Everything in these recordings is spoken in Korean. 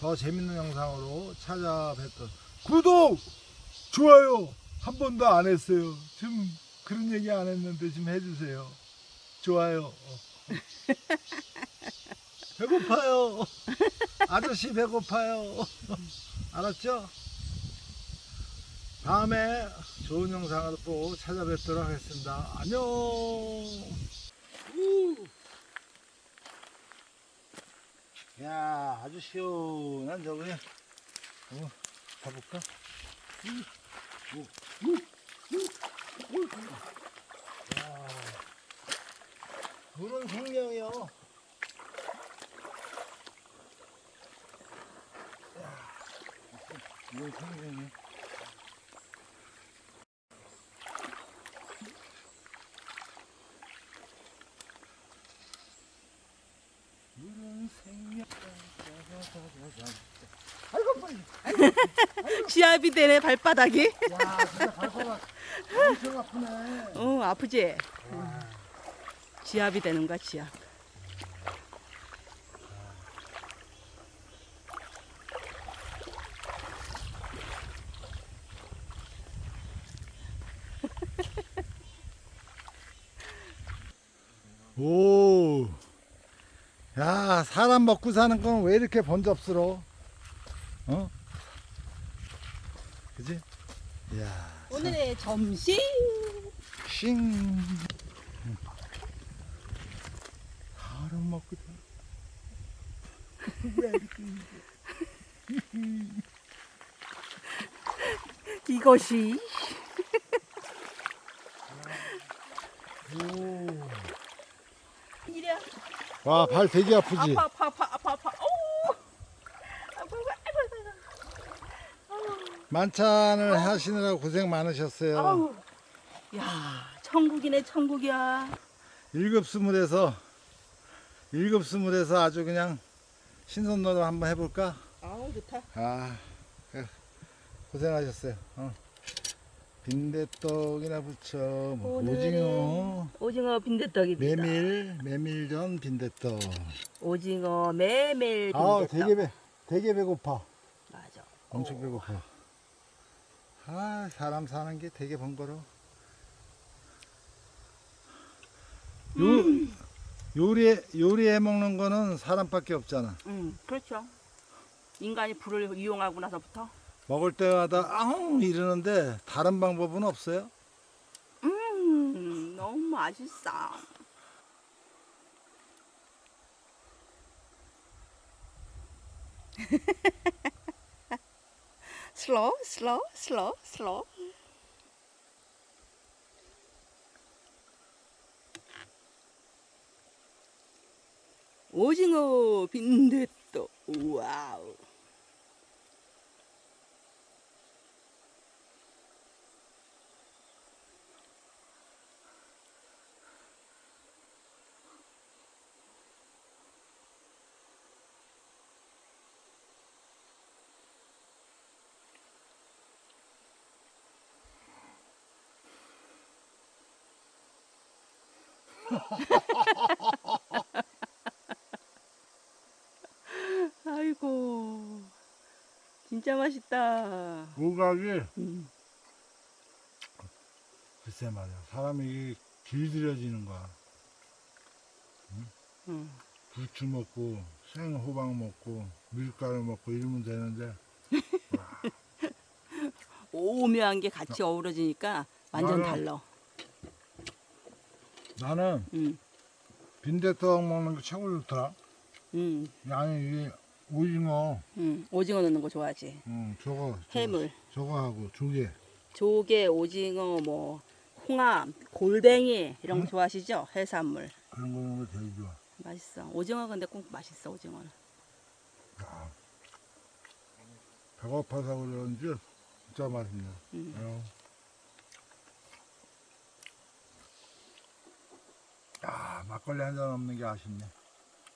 더 재밌는 영상으로 찾아뵙던 구독 좋아요 한 번도 안 했어요. 지금 그런 얘기 안 했는데 지금 해주세요. 좋아요. 어. 배고파요. 아저씨 배고파요. 알았죠? 다음에 좋은 영상으로 또 찾아뵙도록 하겠습니다. 안녕. 우. 야, 아주 시원한 저거에 어, 가볼까? 우, 우, 우, 우, 우. 야, 물은 생명이요. 야, 물은 생명이. 물은 생명. 아이고 빨리. 지압이 되네 발바닥이. 야, 진짜 발바닥 엄청 아프네. 어 아프지. 지압이 되는 거야 지압. 오. 야, 사람 먹고 사는 건 왜 이렇게 번잡스러워? 어? 그지? 야, 오늘의 점심. 싱. 사람 먹고 사. 왜 이렇게 이것이 오. 이래. 와, 발 되게 아프지? 아파 아파 아파 아파 아파. 오. 아파 아파 아파 아파. 만찬을 하시느라고 고생 많으셨어요. 아우. 야 천국이네 천국이야. 일급 스물에서 일급 스물에서 아주 그냥 신선노릇 한번 해볼까? 아우 좋다. 아 그, 고생하셨어요. 어. 빈대떡이나 부쳐 뭐 오징어 오징어 빈대떡입니다. 메밀 메밀전 빈대떡. 오징어 메밀 빈대떡. 아 되게 배 되게 배고파. 맞아. 엄청 배고파. 아 사람 사는 게 되게 번거로. 요 요리 요리해 먹는 거는 사람밖에 없잖아. 음 그렇죠. 인간이 불을 이용하고 나서부터 먹을 때마다 아웅 이러는데 다른 방법은 없어요? 음 너무 맛있어. 슬로우 슬로우 슬로우 슬로우 오징어 빈대떡. 와우 아이고 진짜 맛있다 고각이 음. 글쎄 말이야 사람이 길들여지는 거야 음. 부추 먹고 생호박 먹고 밀가루 먹고 이러면 되는데 오묘한 게 같이 어우러지니까 완전 맞아. 달라 나는 음. 빈대떡 먹는 게 최고 좋더라 음. 아니 이게 오징어 음. 오징어 넣는 거 좋아하지 음, 저거 저거, 해물 저거 하고 조개 조개 오징어 뭐 홍합 골뱅이 이런 거 음. 좋아하시죠 해산물 그런 거 먹는 거 제일 좋아 맛있어 오징어 근데 꼭 맛있어 오징어는 야, 배고파서 그런지 진짜 맛있네 음. 어. 아 막걸리 한 잔 없는 게 아쉽네.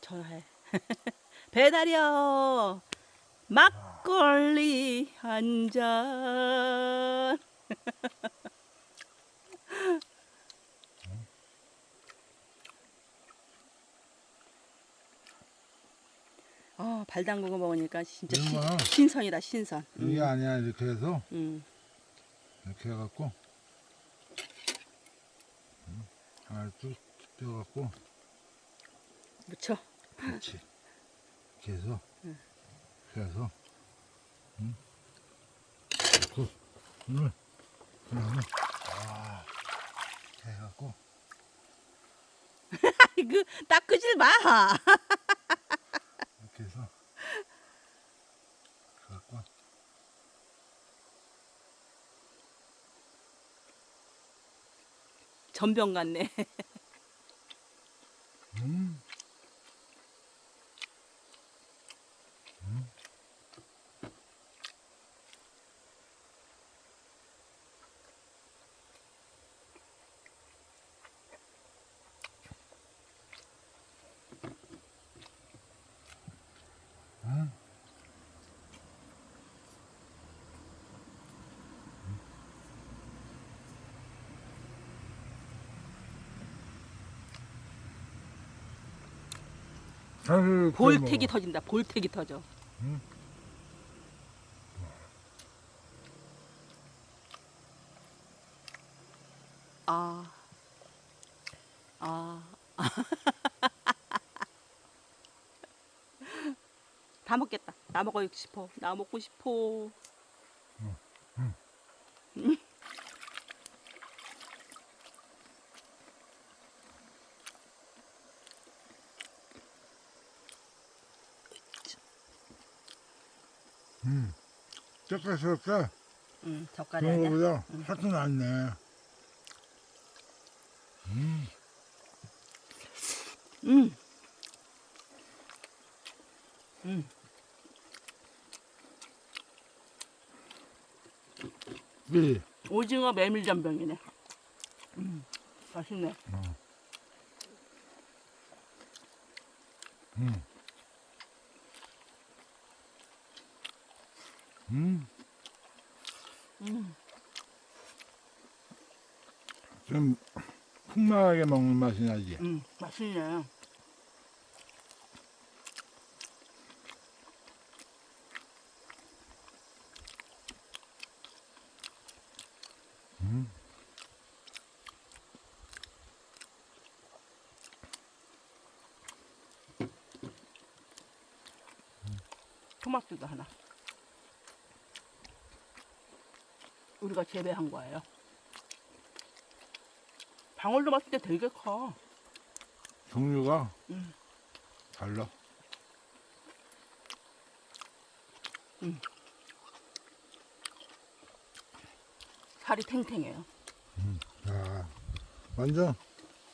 전화해. 배달이요. 막걸리 한잔. 아, 발 담근 거 먹으니까 진짜 신, 이거는 신선이다, 신선. 이게 아니야 이렇게 해서? 음. 이렇게 해갖고. 음, 하나 쭉 뜯어갖고 무쳐. 그렇지 이렇게 해서 이렇게 해서 음. 그 오늘 그다음에 아 이렇게 해갖고 그 닦으질 마. 이렇게 해서 갖고 전병 같네. 사실 그 볼택이 뭐, 터진다. 볼택이 터져. 음. 아. 아. 다 먹겠다. 나 먹고 싶어. 나 먹고 싶어. 음. 쩍쩍쩍쩍 응, 젓갈이 그런 아니야. 거보다 훨씬 낫네. 음. 음. 음. 이 오징어 메밀전병이네. 음. 맛있네. 음. 음. 음. 좀 풍만하게 먹는 맛이 나지. 음. 맛있네. 음. 토마토도 하나. 우리가 재배한 거예요. 방울도 봤을 때 되게 커. 종류가 음. 달라. 살이 탱탱해요. 야, 완전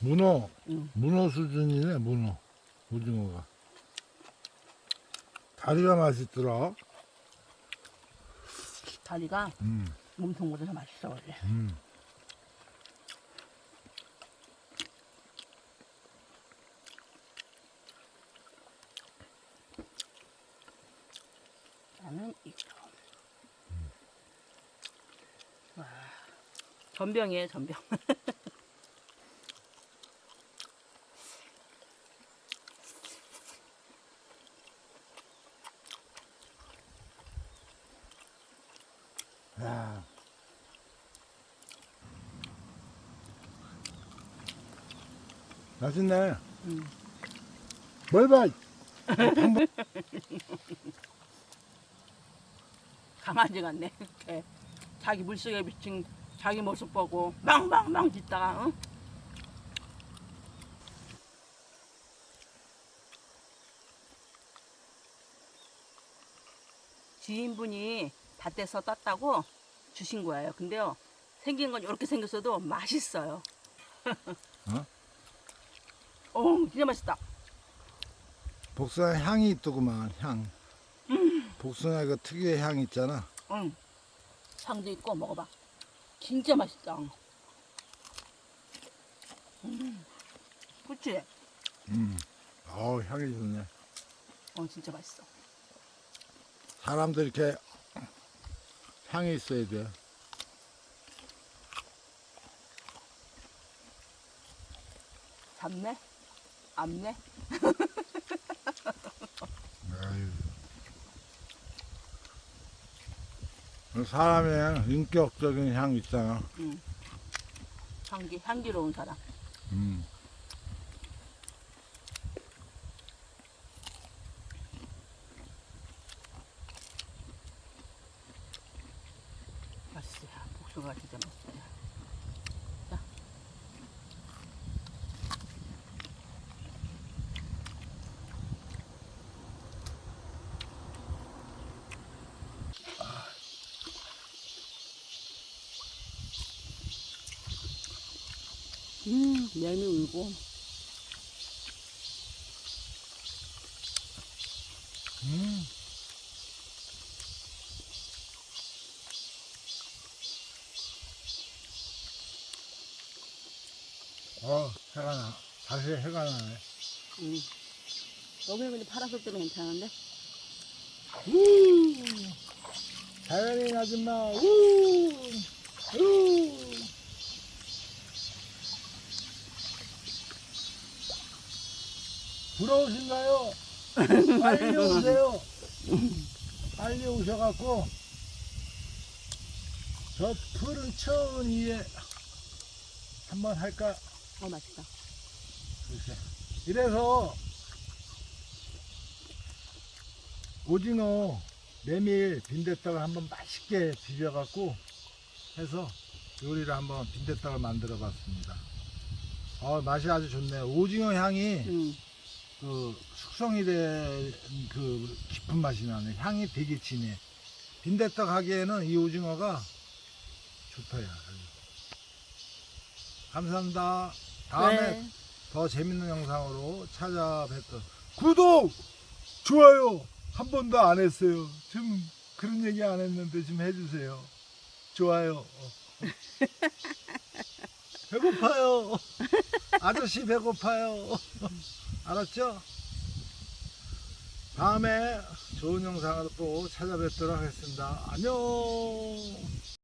문어, 음. 문어 수준이네, 문어. 오징어가. 다리가 맛있더라. 다리가 음, 몸통보다 더 맛있어 원래. 음. 나는 이거. 와, 전병이에요 전병. 맛있네. 음. 뭘 봐. 강아지 같네. 이렇게 자기 물속에 비친 자기 모습 보고 망망망 짖다가 응? 지인분이 밭에서 땄다고 주신 거예요. 근데요 생긴 건 이렇게 생겼어도 맛있어요. 어? 오 진짜 맛있다. 복숭아 향이 있더구만, 향. 복숭아 그 특유의 향 있잖아. 응. 향도 있고 먹어봐. 진짜 맛있다. 음. 그치? 음. 어우, 향이 좋네. 어 진짜 맛있어. 사람도 이렇게 향이 있어야 돼. 잡네? 안 내? 사람의 인격적인 향 있잖아. 응. 향기 향기로운 사람. 음. 음, 멜미 울고. 음. 어, 해가 나. 다시 해가 나네. 음. 여기는 근데 파란색 때문에 괜찮은데? 우! 자연인 아줌마, 우! 우! 부러우신가요? 빨리 오세요. 빨리 오셔갖고, 저 푸른 천 위에 한번 할까? 어, 맛있다. 글쎄. 이래서 오징어 메밀 빈대떡을 한번 맛있게 비벼갖고 해서 요리를 한번 빈대떡을 만들어 봤습니다. 어, 맛이 아주 좋네요. 오징어 향이 음. 그 숙성이 된 그 깊은 맛이 나네. 향이 되게 진해. 빈대떡 하기에는 이 오징어가 좋다야. 감사합니다. 다음에 네. 더 재밌는 영상으로 찾아뵙도록 구독 좋아요 한 번도 안 했어요 지금 그런 얘기 안 했는데 좀 해주세요 좋아요 어. 배고파요 아저씨 배고파요 알았죠? 다음에 좋은 영상으로 또 찾아뵙도록 하겠습니다. 안녕